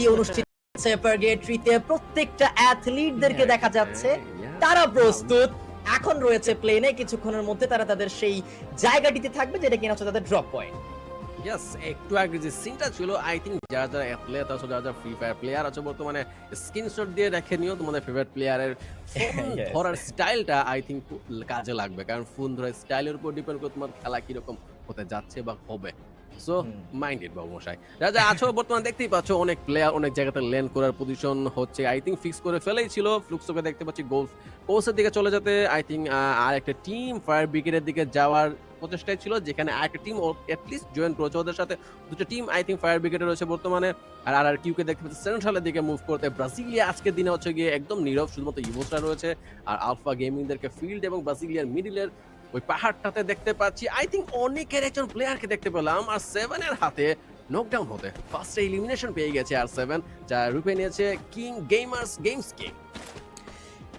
ম্যাচটি অনুষ্ঠিত হচ্ছে পার্গেট্রিতে প্রত্যেকটা অ্যাথলিটদেরকে দেখা যাচ্ছে। তারা প্রস্তুত। এখন রয়েছে প্লেনে কিছুক্ষণের মধ্যে তারা তাদের সেই জায়গাটিতে থাকবে যেটা কিনা হচ্ছে তাদের ড্রপ পয়েন্ট ইয়েস একটু আগে যে সিনটা ছিল আই থিঙ্ক যারা যারা প্লেয়ার আছে যারা যারা ফ্রি ফায়ার প্লেয়ার আছে বর্তমানে স্ক্রিনশট দিয়ে রেখে নিও তোমাদের ফেভারিট প্লেয়ারের ধরার স্টাইলটা আই থিঙ্ক কাজে লাগবে। কারণ ফোন ধরার স্টাইলের উপর ডিপেন্ড করে তোমার খেলা কীরকম হতে যাচ্ছে বা হবে। সো। মাইন্ডেড বাবু মশাই। যারা আছো বর্তমানে দেখতেই পাচ্ছ অনেক প্লেয়ার অনেক জায়গাতে ল্যান্ড করার পজিশন হচ্ছে। আই থিঙ্ক ফিক্স করে ফেলেই ছিল। ফ্লুক্সোকে দেখতে পাচ্ছি গোল কোর্সের দিকে চলে যেতে। আই থিঙ্ক আর একটা টিম ফায়ার ব্রিগেডের দিকে যাওয়ার প্রচেষ্টায় ছিল যেখানে একটা টিম অ্যাটলিস্ট জয়েন করেছে। ওদের সাথে দুটো টিম আই থিঙ্ক ফায়ার ব্রিগেডে রয়েছে বর্তমানে। আর আর আর কিউকে দেখতে পাচ্ছি সেন্ট্রালের দিকে মুভ করতে। ব্রাজিলিয়া আজকের দিনে হচ্ছে গিয়ে একদম নীরব শুধুমাত্র ইভোসরা রয়েছে। আর আলফা গেমিংদেরকে ফিল্ড এবং ব্রাজিলিয়ার মিডিলের ওই পাহাড়টাতে দেখতে পাচ্ছি। আই থিঙ্ক অনেকের একজন প্লেয়ারকে দেখতে পেলাম, আর সেভেনের হাতে নকডাউন হতে। ফার্স্টে এলিমিনেশন পেয়ে গেছে আর সেভেন যা রূপে নিয়েছে king gamers games king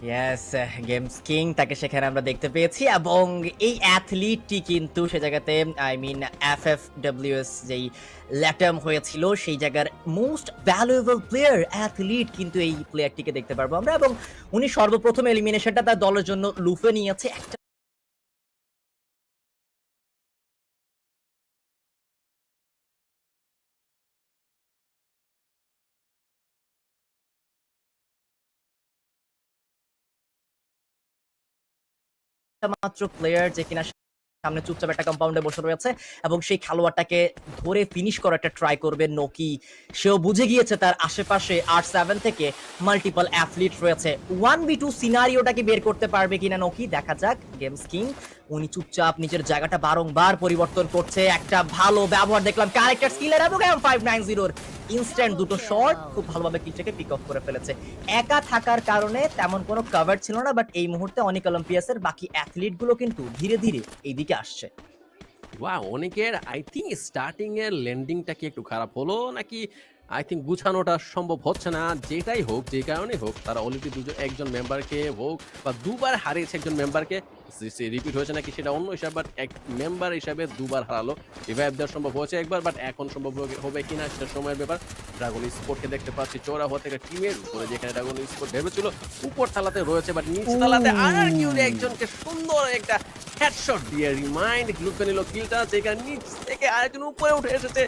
yes games king তাকে সেখানে আমরা দেখতে পেয়েছি, এবং এই অ্যাথলিটটি কিন্তু সে জায়গাতে I mean F F W S যেই ল্যাটাম হয়েছিল, সেই জায়গার মোস্ট ভ্যালুয়েবল প্লেয়ার অ্যাথলিট কিন্তু এই প্লেয়ারটিকে দেখতে পারব আমরা, এবং উনি সর্বপ্রথম এলিমিনেশনটা তার দলের জন্য লুফে নিয়েছে। একটা মাত্র প্লেয়ার যে কিনা সামনে চুপচাপ একটা কম্পাউন্ডে বসে রয়েছে এবং সেই খেলোয়াড়টাকে ধরে ফিনিশ করার একটা ট্রাই করবে নকি। সেও বুঝে গিয়েছে তার আশেপাশে আর সেভেন থেকে মাল্টিপল অ্যাথলিট রয়েছে। ওয়ান বি টু সিনারিওটাকে বের করতে পারবে কিনা নকি? দেখা যাক। গেমস কিং উনি চুপচাপ নিজের জায়গাটা বারংবার পরিবর্তন করছে। একটা ভালো ব্যবহার দেখলাম। ক্যারেক্টার স্কিলের এবং ফাইভ নাইন জিরোর ইনস্ট্যান্ট দুটো শট খুব ভালোভাবে কিচটাকে পিক আপ করে ফেলেছে। একা থাকার কারণে তেমন কোনো কভার ছিল না বাট এই মুহূর্তে অনেক অলিম্পিয়াসের বাকি অ্যাথলিটগুলো কিন্তু ধীরে ধীরে এইদিকে আসছে। ওয়া অনেকের আই থিঙ্ক স্টার্টিং এর ল্যান্ডিংটা কি একটু খারাপ হলো, নাকি আই থিঙ্ক গুছানোটা সম্ভব হচ্ছে না, যেটাই হোক, যে কারণে হোক, তারা অলরেডি দুজন, একজন মেম্বারকে হোক, বা দুবার হারিয়েছে একজন মেম্বারকে রিপিট হয়েছে নাকি সেটা অন্য হিসাব বাট এক মেম্বার হিসাবে দুবার হারালো। রিভাইভ দেওয়া সম্ভব হয়েছে একবার বাট এখন সম্ভব হবে- কিনা সেটা সময়ের ব্যাপার। ড্রাগন স্পোর্টকে দেখতে পাচ্ছি চোরা হওয়া থেকে টিমের উপরে যেখানে ড্রাগন স্পোর্ট ভেবেছিল উপর তালাতে রয়েছে বাট নিচ তালাতে আর কিউ একজনকে সুন্দর একটা হেডশট দিয়ে রিমাইন্ড লুপে নিল কিলটা যেখানে নিচ থেকে আরেকজন উপরে উঠে এসেছে।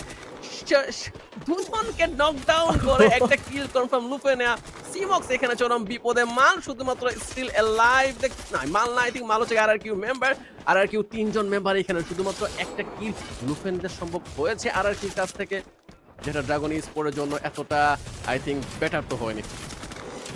দুজনকে নকডাউন করে একটা কিল কনফার্ম লুপে নেয়া। সিমক্স এখানে চরম বিপদে। মাল শুধুমাত্র স্টিল লাইভ না, মাল না আই থিঙ্ক মাল হচ্ছে R R Q member R R Q তিনজন মেম্বার এখানে। শুধুমাত্র একটা কিল লুফেনদের সম্ভব হয়েছে আর আর কাছ থেকে, যেটা ড্রাগন স্পোর্টের জন্য এতটা আই থিঙ্ক বেটার তো হয়নি।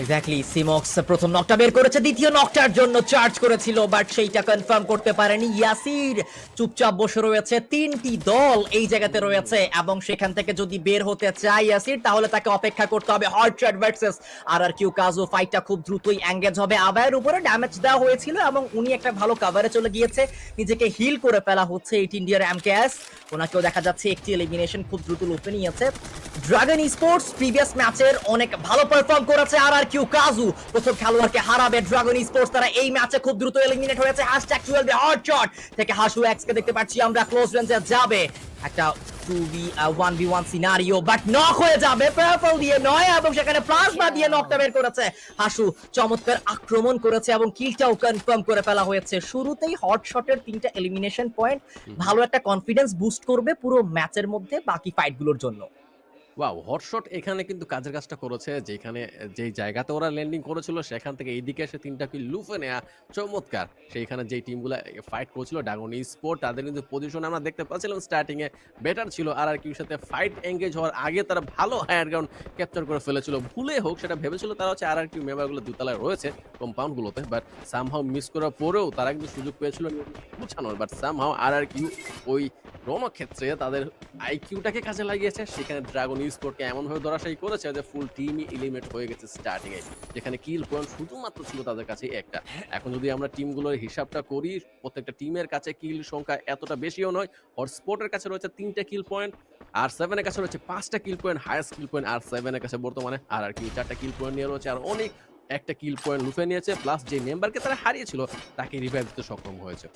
এক্স্যাক্টলি সিমক্স প্রথম নকটা বের করেছে, দ্বিতীয় নকটার জন্য চার্জ করেছিল বাট সেইটা কনফার্ম করতে পারেনি ইয়াসির চুপচাপ বসে রয়েছে তিনটি দল এই জায়গাতে রয়েছে, এবং সেখান থেকে যদি বের হতে চায় ইয়াসির তাহলে তাকে অপেক্ষা করতে হবে ভার্সেস আর আর কিউ ফাইটটা খুব দ্রুতই এঙ্গেজ হবে। উপরে ড্যামেজ দেওয়া হয়েছিল, এবং উনি একটা ভালো কাভারে চলে গিয়েছে। নিজেকে হিল করে ফেলা হচ্ছে এইট ইন্ডিয়ার এমকেএস ওনাকেও দেখা যাচ্ছে একটি এলিমিনেশন খুব দ্রুত লুপে নিয়েছে। ড্রাগন স্পোর্টস প্রিভিয়াস ম্যাচের অনেক ভালো পারফর্ম করেছে আর আর কিউ কাজু প্রথম খেলোয়াড়কে হারাবে ড্রাগন স্পোর্টস তারা এই ম্যাচে খুব দ্রুত এলিমিনেট হয়েছে হ্যাশট্যাগ টুয়েলভ হট শট থেকে হাসু এক্স কে দেখতে পাচ্ছি আমরা ক্লোজ রেঞ্জে যাবে। একটা two B one B one scenario but knock হয়ে যাবে পার্পল দিয়ে নয় এবং সেখানে প্লাজমা দিয়ে নকটা বের করেছে। হাসু চমৎকার আক্রমণ করেছে এবং কিলটাও কনফার্ম করে ফেলা হয়েছে। শুরুতেই হট শটের তিনটা এলিমিনেশন পয়েন্ট ভালো একটা কনফিডেন্স বুস্ট করবে পুরো ম্যাচের মধ্যে বাকি ফাইটগুলোর জন্য। ওয়াও হটশট এখানে কিন্তু কাজের কাজটা করেছে। যেখানে, যেই জায়গাতে ওরা ল্যান্ডিং করেছিল, সেখান থেকে এইদিকে এসে তিনটা কি লুফে নেয়া চমৎকার। সেইখানে যেই টিমগুলো ফাইট করেছিল ড্রাগন স্পোর্ট তাদের কিন্তু পজিশন আমরা দেখতে পাচ্ছিলাম স্টার্টিং এ বেটার ছিল। আর আর কিউর সাথে ফাইট এঙ্গেজ হওয়ার আগে তারা ভালো হায়ার গ্রাউন্ড ক্যাপচার করে ফেলেছিল। ভুলে হোক, সেটা ভেবেছিল তারা হচ্ছে আর আর কিউ মেম্বারগুলো দুতলায় রয়েছে কম্পাউন্ডগুলোতে বাট সামহাও মিস করার পরেও তারা কিন্তু সুযোগ পেয়েছিল। গুছানোর but somehow R R Q ওই রণক্ষেত্রে তাদের আইকিউটাকে কাজে লাগিয়েছে। সেখানে ড্রাগন স্পোর্টকে এমনভাবে ধরাশায়ী করেছে যে ফুল টিমই এলিমেট হয়ে গেছে স্টার্টিং এ। যেখানে কিল পয়েন্ট শুধুমাত্র ছিল তাদের কাছে একটা। এখন যদি আমরা টিমগুলোর হিসাবটা করি, প্রত্যেকটা টিমের কাছে কিল সংখ্যা এতটা বেশিও নয় হট স্পোর্টের কাছে রয়েছে তিনটা কিল পয়েন্ট আর সেভেনের কাছে রয়েছে পাঁচটা kill point highest kill point আর সেভেনের কাছে বর্তমানে আর আর কি চারটা কিল পয়েন্ট নিয়ে রয়েছে আর অনেক একটা কিল পয়েন্ট লুফে নিয়েছে। প্লাস যে মেম্বারকে তারা হারিয়েছিল তাকে রিভাইভ দিতে সক্ষম হয়েছে।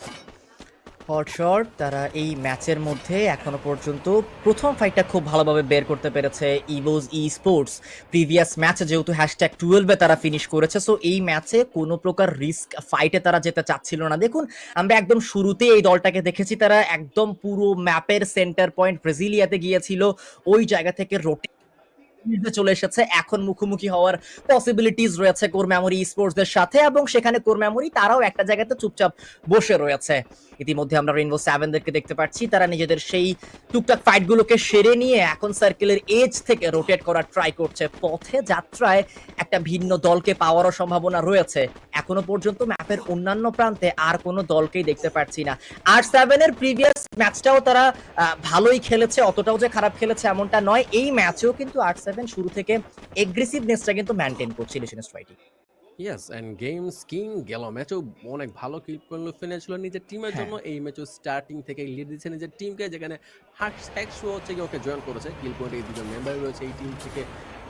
হট শট তারা এই ম্যাচের মধ্যে এখনও পর্যন্ত প্রথম ফাইটটা খুব ভালোভাবে বের করতে পেরেছে ইভোজ ই স্পোর্টস প্রিভিয়াস ম্যাচে যেহেতু হ্যাশট্যাগ টুয়েলভে তারা ফিনিশ করেছে সো এই ম্যাচে কোনো প্রকার রিস্ক ফাইটে তারা যেতে চাচ্ছিল না। দেখুন, আমরা একদম শুরুতে এই দলটাকে দেখেছি, তারা একদম পুরো ম্যাপের সেন্টার পয়েন্ট ব্রাজিলিয়াতে গিয়েছিল, ওই জায়গা থেকে রোটে চলে এসেছে। এখন মুখোমুখি হওয়ার পসিবিলিটিস রয়েছে কোর মেমোরি স্পোর্টসদের সাথে এবং সেখানে কোর মেমোরি তারাও একটা জায়গাতে চুপচাপ বসে রয়েছে। ইতিমধ্যে আমরা সেভেনদেরকে দেখতে পাচ্ছি। তারা নিজেদের সেই টুকটাক ফাইটগুলোকে সেরে নিয়ে এখন সার্কেলের এজ থেকে রোটেট করার ট্রাই করছে। পথে যাত্রায় একটা ভিন্ন দলকে পাওয়ারও সম্ভাবনা রয়েছে। এখনও পর্যন্ত ম্যাপের অন্যান্য প্রান্তে আর কোনো দলকেই দেখতে পাচ্ছি না। আর সেভেনের প্রিভিয়াস ম্যাচটাও তারা ভালোই খেলেছে, অতটাও যে খারাপ খেলেছে এমনটা নয়। এই ম্যাচেও কিন্তু আর সেভেন শুরু থেকে এগ্রেসিভনেসটা কিন্তু মেনটেন করছিল ইয়েস গেমস কিং গেল ম্যাচও অনেক ভালো কিল নিজের টিমের হ্যাঁ। জন্য। এই ম্যাচও স্টার্টিং থেকে লিড দিচ্ছে নিজের টিমকে যেখানে একশো হচ্ছে কি ওকে জয়েন করেছে। কিল পয়েন্টে এই দুজন মেম্বার রয়েছে এই টিম থেকে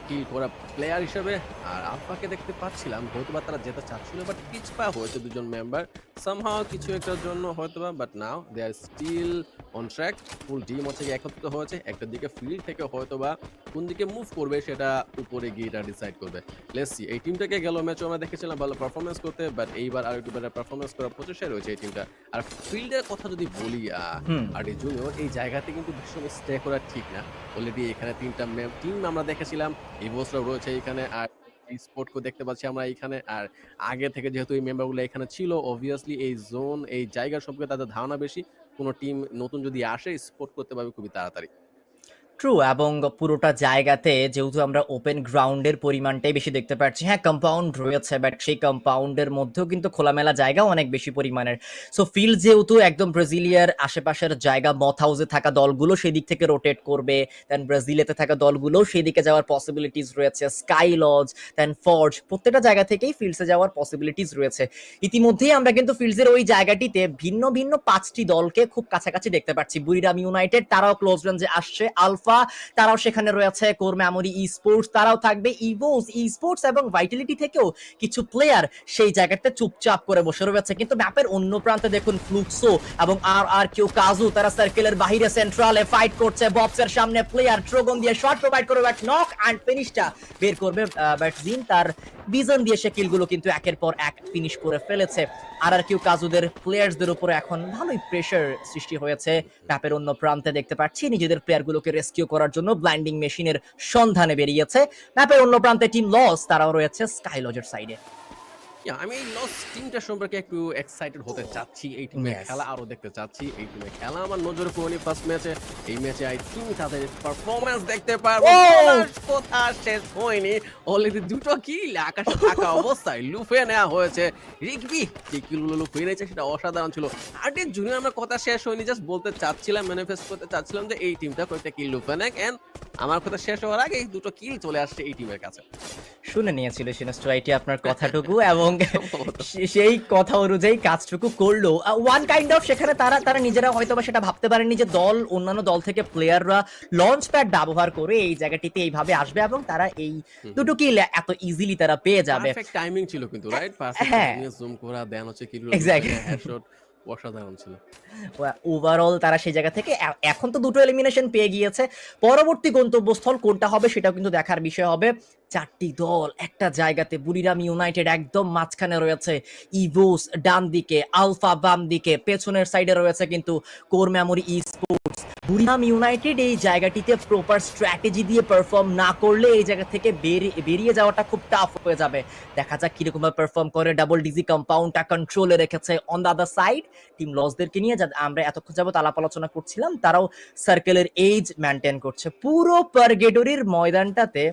কিল করা প্লেয়ার হিসেবে। আর আলফাকে দেখতে পাচ্ছিলাম হয়তো বা তারা যেতে চাচ্ছিল বাট পিছপা হয়েছে দুজন মেম্বার সামহাও কিছু একটার জন্য হয়তো বা but now they are still on track full team হচ্ছে কি একত্রিত হয়েছে। একটা দিকে ফিল্ড থেকে হয়তো বা কোন দিকে মুভ করবে সেটা উপরে গিয়ে এটা ডিসাইড করবে। লেটস সি এই টিমটাকে গেল ম্যাচও আমরা দেখেছিলাম ভালো পারফরমেন্স করতে বাট এইবার আর একটু বেটার পারফরমেন্স করার প্রচেষ্টা রয়েছে এই টিমটা আর ফিল্ডের কথা যদি বলি আর এই জুনিয়র এই জায়গাতে কিন্তু ভীষণ স্টে করা ঠিক না। অলরেডি এখানে তিনটা টিম আমরা দেখেছিলাম এই বছরও রয়েছে এখানে আর স্পোর্টকে দেখতে পাচ্ছি আমরা এখানে আর আগে থেকে যেহেতু এই মেম্বারগুলো এখানে ছিল অবভিয়াসলি এই জোন এই জায়গা সম্পর্কে তাদের ধারণা বেশি। কোনো টিম নতুন যদি আসে স্পোর্ট করতে পারবে খুবই তাড়াতাড়ি। ট্রু এবং পুরোটা জায়গাতে যেহেতু আমরা ওপেন গ্রাউন্ডের পরিমাণটাই বেশি দেখতে পাচ্ছি। হ্যাঁ কম্পাউন্ড রয়েছে বাট সেই কম্পাউন্ডের মধ্যেও কিন্তু খোলামেলা জায়গা অনেক বেশি পরিমাণের। সো ফিল্ড যেহেতু একদম ব্রাজিলিয়ার আশেপাশের জায়গা মথ হাউসে থাকা দলগুলো সেই দিক থেকে রোটেট করবে দেন ব্রাজিলিয়াতে থাকা দলগুলো সেই দিকে যাওয়ার পসিবিলিটিস রয়েছে। স্কাই লজ দেন ফর্জ প্রত্যেকটা জায়গা থেকেই ফিল্ডসে যাওয়ার পসিবিলিটিস রয়েছে। ইতিমধ্যেই আমরা কিন্তু ফিল্ডসের ওই জায়গাটিতে ভিন্ন ভিন্ন পাঁচটি দলকে খুব কাছাকাছি দেখতে পাচ্ছি। বুড়িরাম ইউনাইটেড, তারাও ক্লোজ রেঞ্জে আসছে। আলফা তারাও সেখানে রয়েছে কোর মেমোরি ই স্পোর্টস তারাও থাকবে ইভোস ই স্পোর্টস এবং ভাইটালিটি থেকেও কিছু প্লেয়ার সেই জায়গাতে চুপচাপ করে বসে রয়েছে। কিন্তু ম্যাপের অন্য প্রান্তে দেখুন ফ্লুক্সো এবং আর আর কেউ কাজু তারা সার্কেলের বাইরে সেন্ট্রালে ফাইট করছে। বক্সের সামনে প্লেয়ার ট্রোগন দিয়ে শট প্রোভাইড করবে বাট নক অ্যান্ড ফিনিশটা বের করবে বাট জিন তার বিজন দিয়ে সে কিলগুলো কিন্তু একের পর এক ফিনিশ করে ফেলেছে। আর আর কেউ কাজুদের প্লেয়ার্সদের উপরে এখন ভালোই প্রেশার সৃষ্টি হয়েছে। ম্যাপের অন্য প্রান্তে দেখতে পাচ্ছি, নিজেদের প্লেয়ারগুলোকে রেস্কিউ করার জন্য ব্ল্যান্ডিং মেশিনের সন্ধানে বেরিয়েছে। ম্যাপের অন্য প্রান্তে টিম লস তারাও রয়েছে স্কাইলজের সাইডে আমি এই লস টিমটা সম্পর্কে একটু এক্সাইটেড হতে চাচ্ছি এই টিমের খেলা আরও দেখতে চাচ্ছি এই টিমের খেলা আমার নজরে পড়েনি ফার্স্ট ম্যাচে এই ম্যাচে আই থিঙ্ক তাদের পারফরম্যান্স দেখতে পারব। Oh! কথা শেষ হয়নি। অলরেডি দুটো কিল আকাশে থাকা অবস্থায় লুফে নেওয়া হয়েছে। রিকবি যে কিলগুলো লুফে নিয়েছে সেটা অসাধারণ ছিল। আর্টিন জুনিয়র আমার কথা শেষ হয়নি জাস্ট বলতে চাচ্ছিলাম ম্যানিফেস্ট করতে চাচ্ছিলাম যে এই টিমটা কয়েকটা কিল লুফে নেক। এন্ড আমার কথা শেষ হওয়ার আগে দুটো কিল চলে আসছে এই টিমের কাছে। শুনে নিয়েছিল সিনেস্ট্রাইটি আপনার কথাটুকু এবং সে- সেই কথা অনুযায়ী কাজটুকু করল। ওয়ান কাইন্ড অফ সেখানে তারা তারা নিজেরা হয়তো বা সেটা ভাবতে পারেনি যে দল অন্যান্য দল থেকে প্লেয়াররা লঞ্চ প্যাড ব্যবহার করে এই জায়গাটিতে এইভাবে আসবে এবং তারা এই দুটো কিল এত ইজিলি তারা পেয়ে যাবে। টাইমিং ছিল কিন্তু রাইট পাস। জুম করা দেন হচ্ছে কিলগুলো Exactly. অসাধারণ ছিল। ওভারঅল তারা সেই জায়গা থেকে এখন তো দুটো এলিমিনেশন পেয়ে গিয়েছে। পরবর্তী গন্তব্যস্থল কোনটা হবে সেটাও কিন্তু দেখার বিষয় হবে। চারটি দল, একটা জায়গাতে বুড়িরাম ইউনাইটেড একদম মাঝখানে রয়েছে। ইভোস ডান দিকে আলফা বাম দিকে পেছনের সাইডে রয়েছে কিন্তু core memory esports Buriram United এই জায়গাটিতে প্রপার স্ট্র্যাটেজি দিয়ে পারফর্ম না করলে এই জায়গা থেকে বেরিয়ে বেরিয়ে যাওয়াটা খুব টাফ হয়ে যাবে। দেখা যাক কীরকম পারফর্ম করে। ডাবল ডিজি কম্পাউন্ডটা কন্ট্রোলে রেখেছে on the other side team লসদেরকে নিয়ে যা আমরা এতক্ষণ যাবত আলাপ আলোচনা করছিলাম তারাও সার্কেলের এজ মেনটেন করছে। পুরো পারগেডরির ময়দানটাতে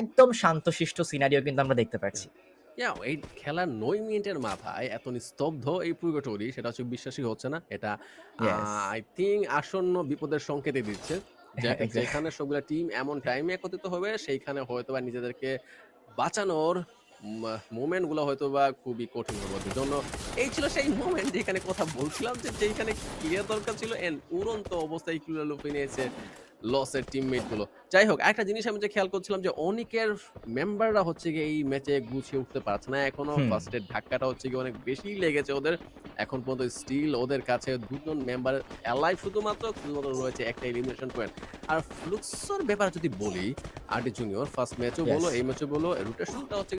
একদম শান্তশিষ্ট সিনারিও কিন্তু আমরা দেখতে পাচ্ছি। এই খেলার নয় মিনিটের মাথায় এত নিস্তব্ধ এই পুরোটরি সেটা হচ্ছে বিশ্বাসই হচ্ছে না। এটা আই থিঙ্ক আসন্ন বিপদের সংকেতই দিচ্ছে। যেখানে সবগুলো টিম এমন টাইমে একত্রিত হবে সেইখানে হয়তো বা নিজেদেরকে বাঁচানোর মোমেন্টগুলো হয়তো বা খুবই কঠিন হবে জন্য এই ছিল সেই মোমেন্ট যেখানে কথা বলছিলাম যে যেখানে ক্লিয়ার দরকার ছিল এন্ড উড়ন্ত অবস্থায় ক্লিয়ার লুপে নিয়েছে লসের টিমমেটগুলো যাই হোক একটা জিনিস আমি যে খেয়াল করছিলাম যে অনেকের মেম্বাররা হচ্ছে গিয়ে এই ম্যাচে গুছিয়ে উঠতে পারছে না। এখনও ফার্স্টের ধাক্কাটা হচ্ছে গিয়ে অনেক বেশি লেগেছে ওদের। এখন পর্যন্ত স্টিল ওদের কাছে দুজন মেম্বার অ্যালাইভ শুধুমাত্র শুধুমাত্র রয়েছে একটা এলিমিনেশন পয়েন্ট আর ফ্লুক্সর ব্যাপারে যদি বলি আরডি জুনিয়র ফার্স্ট ম্যাচও বলো. এই ম্যাচও বলো রোটেশনটা হচ্ছে